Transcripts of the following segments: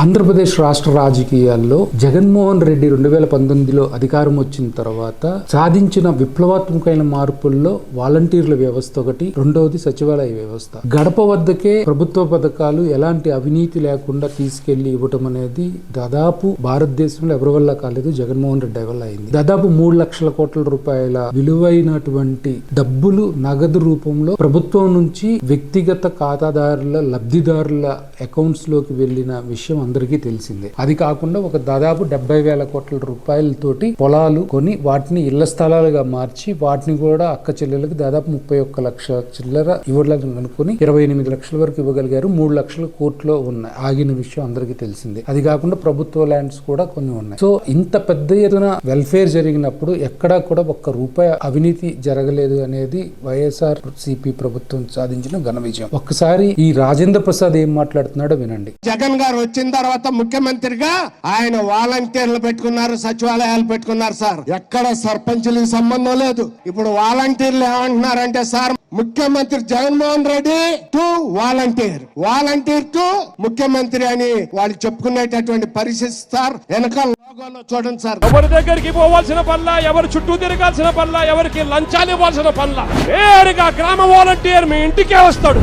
ఆంధ్రప్రదేశ్ రాష్ట్ర రాజకీయాల్లో జగన్మోహన్ రెడ్డి రెండు వేల పంతొమ్మిదిలో అధికారం వచ్చిన తర్వాత సాధించిన విప్లవాత్మకమైన మార్పుల్లో వాలంటీర్ల వ్యవస్థ ఒకటి రెండవది సచివాలయ వ్యవస్థ. గడప వద్దకే ప్రభుత్వ పథకాలు ఎలాంటి అవినీతి లేకుండా తీసుకెళ్ళి ఇవ్వటం అనేది దాదాపు భారతదేశంలో ఎవరి వల్ల కాలేదు జగన్మోహన్ రెడ్డి వల్ల అయింది. దాదాపు మూడు లక్షల కోట్ల రూపాయల విలువైనటువంటి డబ్బులు నగదు రూపంలో ప్రభుత్వం నుంచి వ్యక్తిగత ఖాతాదారుల లబ్ధిదారుల అకౌంట్స్లోకి వెళ్ళిన విషయం అందరికీ తెలిసిందే. అది కాకుండా ఒక దాదాపు డెబ్బై వేల కోట్ల రూపాయలతోటి పొలాలు కొని వాటిని ఇళ్ళ స్థలాలుగా మార్చి వాటిని కూడా అక్క చెల్లెలకు దాదాపు ముప్పై ఒక్క లక్ష చిల్లర ఇవ్వడానికి అనుకుని ఇరవై ఎనిమిది లక్షల వరకు ఇవ్వగలిగారు. మూడు లక్షల కోట్లో ఉన్నాయి. ఆగిన విషయం అందరికీ తెలిసిందే. అది కాకుండా ప్రభుత్వ ల్యాండ్స్ కూడా కొన్ని ఉన్నాయి. సో ఇంత పెద్ద ఎత్తున వెల్ఫేర్ జరిగినప్పుడు ఎక్కడా కూడా ఒక్క రూపాయి అవినీతి జరగలేదు అనేది వైఎస్ఆర్ సిపి ప్రభుత్వం సాధించిన ఘన విజయం. ఒక్కసారి ఈ రాజేంద్ర ప్రసాద్ ఏం మాట్లాడుతున్నాడో వినండి. జగన్ గారు వచ్చిన తర్వాత ముఖ్యమంత్రిగా ఆయన వాలంటీర్లు పెట్టుకున్నారు సచివాలయాలు పెట్టుకున్నారు సార్. ఎక్కడ సర్పంచులకి సంబంధం లేదు. ఇప్పుడు వాలంటీర్లు ఏమంటున్నారంటే సార్ ముఖ్యమంత్రి Jaganmohan Reddy to volunteer. Volunteer to ముఖ్యమంత్రి అని వాళ్ళు చెప్పుకునేటటువంటి పరిస్థితి సార్. వెనక లోగోలో చూడండి సార్. ఎవరి దగ్గరికి పోవాల్సిన పనుల? ఎవరి చుట్టూ తిరగాల్సిన పనుల? ఎవరికి లంచాలు ఇవ్వాల్సిన పనుల? నేరుగా గ్రామ వాలంటీర్ మీ ఇంటికే వస్తాడు.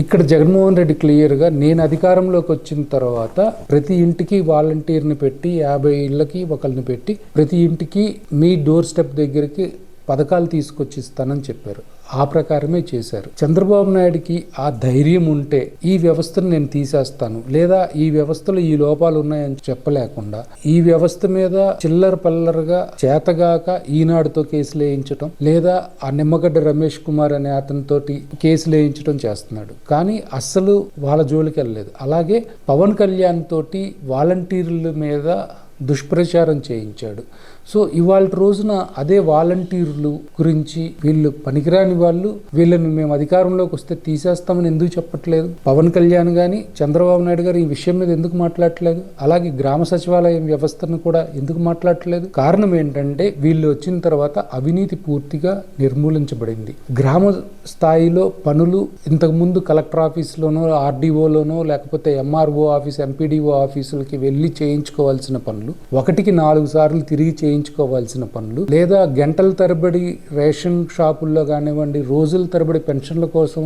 ఇక్కడ జగన్మోహన్ రెడ్డి క్లియర్గా నేను అధికారంలోకి వచ్చిన తర్వాత ప్రతి ఇంటికి వాలంటీర్ని పెట్టి యాభై ఇళ్ళకి ఒకరిని పెట్టి ప్రతి ఇంటికి మీ డోర్ స్టెప్ దగ్గరికి పథకాలు తీసుకొచ్చిస్తానని చెప్పారు. ఆ ప్రకారమే చేశారు. చంద్రబాబు నాయుడికి ఆ ధైర్యం ఉంటే ఈ వ్యవస్థను నేను తీసేస్తాను. లేదా ఈ వ్యవస్థలో ఈ లోపాలు ఉన్నాయని చెప్పలేకుండా ఈ వ్యవస్థ మీద చిల్లర పల్లరగా చేతగాక ఈనాడుతో కేసులు వేయించడం లేదా ఆ నిమ్మగడ్డ రమేష్ కుమార్ అనే అతనితోటి కేసులు వేయించడం చేస్తున్నాడు. కానీ అస్సలు వాళ్ళ జోలికి వెళ్ళలేదు. అలాగే పవన్ కళ్యాణ్ తోటి వాలంటీర్ల మీద దుష్ప్రచారం చేయించాడు. సో ఇవాళ రోజున అదే వాలంటీర్లు గురించి వీళ్ళు పనికిరాని వాళ్ళు వీళ్ళని మేము అధికారంలోకి వస్తే తీసేస్తామని ఎందుకు చెప్పట్లేదు? పవన్ కళ్యాణ్ కానీ చంద్రబాబు నాయుడు గారు ఈ విషయం మీద ఎందుకు మాట్లాడట్లేదు? అలాగే గ్రామ సచివాలయం వ్యవస్థను కూడా ఎందుకు మాట్లాడట్లేదు? కారణం ఏంటంటే వీళ్ళు వచ్చిన తర్వాత అవినీతి పూర్తిగా నిర్మూలించబడింది. గ్రామ స్థాయిలో పనులు ఇంతకుముందు కలెక్టర్ ఆఫీస్లోనో ఆర్డీఓలోనో లేకపోతే ఎంఆర్ఓ ఆఫీస్ ఎంపీడీఓ ఆఫీసులకి వెళ్ళి చేయించుకోవాల్సిన పనులు ఒకటికి నాలుగు సార్లు తిరిగి చేయించుకోవాల్సిన పనులు. లేదా గంటల తరబడి రేషన్ షాపుల్లో కానివ్వండి రోజుల తరబడి పెన్షన్ల కోసం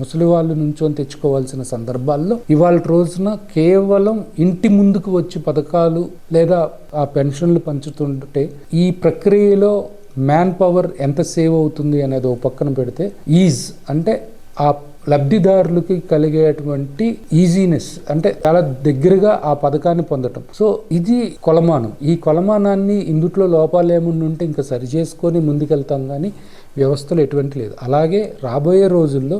ముసలి వాళ్ళు నుంచొని తెచ్చుకోవాల్సిన సందర్భాల్లో ఇవాళ రోజున కేవలం ఇంటి ముందుకు వచ్చి పథకాలు లేదా ఆ పెన్షన్లు పంచుతుంటే ఈ ప్రక్రియలో మ్యాన్ పవర్ ఎంత సేవ్ అవుతుంది అనేది ఓ పక్కన పెడితే ఈజ్ అంటే ఆ లబ్ధిదారులకి కలిగేటువంటి ఈజీనెస్ అంటే చాలా దగ్గరగా ఆ పథకాన్ని పొందటం. సో ఇది కొలమానం. ఈ కొలమానాన్ని ఇందుట్లో లోపాలు ఏముండి ఉంటే ఇంకా సరి చేసుకొని ముందుకెళ్తాం కానీ వ్యవస్థలు ఎటువంటి లేదు. అలాగే రాబోయే రోజుల్లో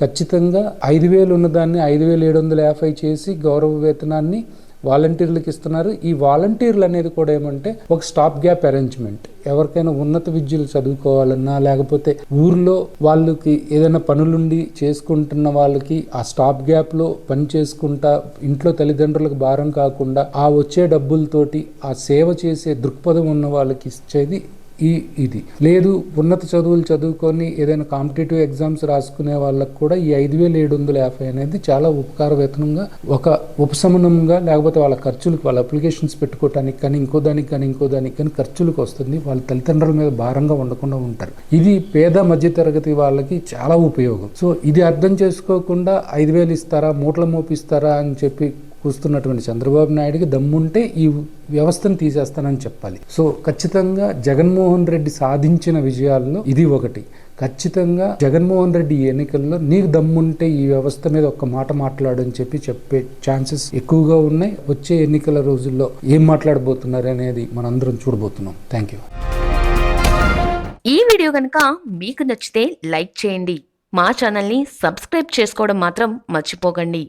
ఖచ్చితంగా ఐదు వేలు ఉన్నదాన్ని ఐదు వేలు ఏడు వందల యాభై చేసి గౌరవ వేతనాన్ని వాలంటీర్లకు ఇస్తున్నారు. ఈ వాలంటీర్లు అనేది కూడా ఏమంటే ఒక స్టాప్ గ్యాప్ అరేంజ్మెంట్ ఎవరికైనా ఉన్నత విద్యలు చదువుకోవాలన్నా లేకపోతే ఊర్లో వాళ్ళకి ఏదైనా పనులుండి చేసుకుంటున్న వాళ్ళకి ఆ స్టాప్ గ్యాప్లో పని చేసుకుంటా ఇంట్లో తల్లిదండ్రులకు భారం కాకుండా ఆ వచ్చే డబ్బులతోటి ఆ సేవ చేసే దృక్పథం ఉన్న వాళ్ళకి ఇచ్చేది ఈ ఇది. లేదు ఉన్నత చదువులు చదువుకొని ఏదైనా కాంపిటేటివ్ ఎగ్జామ్స్ రాసుకునే వాళ్ళకు కూడా ఈ ఐదు వేల ఏడు వందల యాభై అనేది చాలా ఉపకార వేతనంగా ఒక ఉపశమనంగా లేకపోతే వాళ్ళ ఖర్చులకు వాళ్ళ అప్లికేషన్స్ పెట్టుకోవటానికి కానీ ఇంకో దానికి కానీ ఇంకో దానికి కానీ ఖర్చులకు వస్తుంది. వాళ్ళ తల్లిదండ్రుల మీద భారంగా ఉండకుండా ఉంటారు. ఇది పేద మధ్యతరగతి వాళ్ళకి చాలా ఉపయోగం. సో ఇది అర్థం చేసుకోకుండా ఐదు వేలు ఇస్తారా మూటలు మోపిస్తారా అని చెప్పి కూస్తున్నటువంటి చంద్రబాబు నాయుడికి దమ్ముంటే ఈ వ్యవస్థను తీసేస్తానని చెప్పాలి. సో ఖచ్చితంగా జగన్మోహన్ రెడ్డి సాధించిన విజయాల్లో ఇది ఒకటి. ఖచ్చితంగా జగన్మోహన్ రెడ్డి ఈ ఎన్నికల్లో నీకు దమ్ముంటే ఈ వ్యవస్థ మీద ఒక్క మాట మాట్లాడని చెప్పి చెప్పే ఛాన్సెస్ ఎక్కువగా ఉన్నాయి. వచ్చే ఎన్నికల రోజుల్లో ఏం మాట్లాడబోతున్నారు అనేది మనందరం చూడబోతున్నాం. Thank you. ఈ వీడియో కనుక మీకు నచ్చితే లైక్ చేయండి. మా ఛానల్ని సబ్స్క్రైబ్ చేసుకోవడం మాత్రం మర్చిపోకండి.